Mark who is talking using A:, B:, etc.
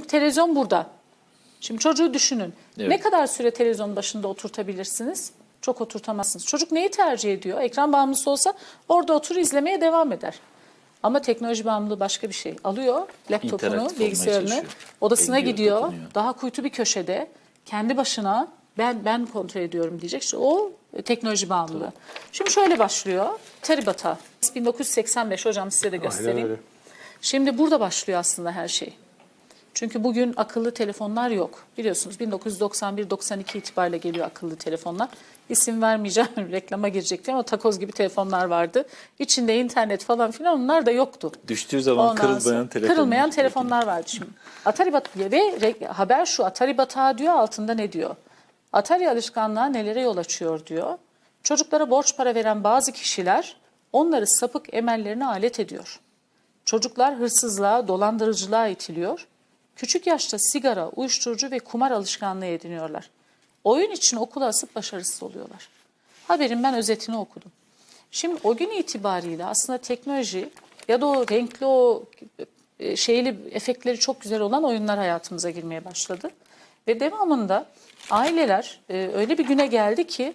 A: ki televizyon burada. Şimdi çocuğu düşünün.
B: Evet.
A: Ne kadar süre televizyon başında oturtabilirsiniz? Çok oturtamazsınız. Çocuk neyi tercih ediyor? Ekran bağımlısı olsa orada otur izlemeye devam eder. Ama teknoloji bağımlılığı başka bir şey. Alıyor laptopunu, bilgisayarını, odasına
B: Elliyor,
A: gidiyor.
B: dokunuyor.
A: Daha kuytu bir köşede kendi başına ben ben kontrol ediyorum diyecek. İşte o e, teknoloji bağımlılığı. Şimdi şöyle başlıyor. Teribata 1985 hocam size de göstereyim.
C: öyle.
A: Şimdi burada başlıyor aslında her şey. Çünkü bugün akıllı telefonlar yok. Biliyorsunuz 1991-92 itibariyle geliyor akıllı telefonlar. İsim vermeyeceğim reklama girecektim ama takoz gibi telefonlar vardı. İçinde internet falan filan onlar da yoktu.
B: Düştüğü zaman
A: Ondan
B: kırılmayan
A: sonra-
B: telefon.
A: Kırılmayan telefonlar vardı şimdi. Atari Bat ve haber şu Atari batağı diyor altında ne diyor? Atari alışkanlığı nelere yol açıyor diyor. Çocuklara borç para veren bazı kişiler onları sapık emellerine alet ediyor. Çocuklar hırsızlığa, dolandırıcılığa itiliyor. Küçük yaşta sigara, uyuşturucu ve kumar alışkanlığı ediniyorlar. Oyun için okula asıp başarısız oluyorlar. Haberin ben özetini okudum. Şimdi o gün itibariyle aslında teknoloji ya da o renkli o e, şeyli efektleri çok güzel olan oyunlar hayatımıza girmeye başladı. Ve devamında aileler e, öyle bir güne geldi ki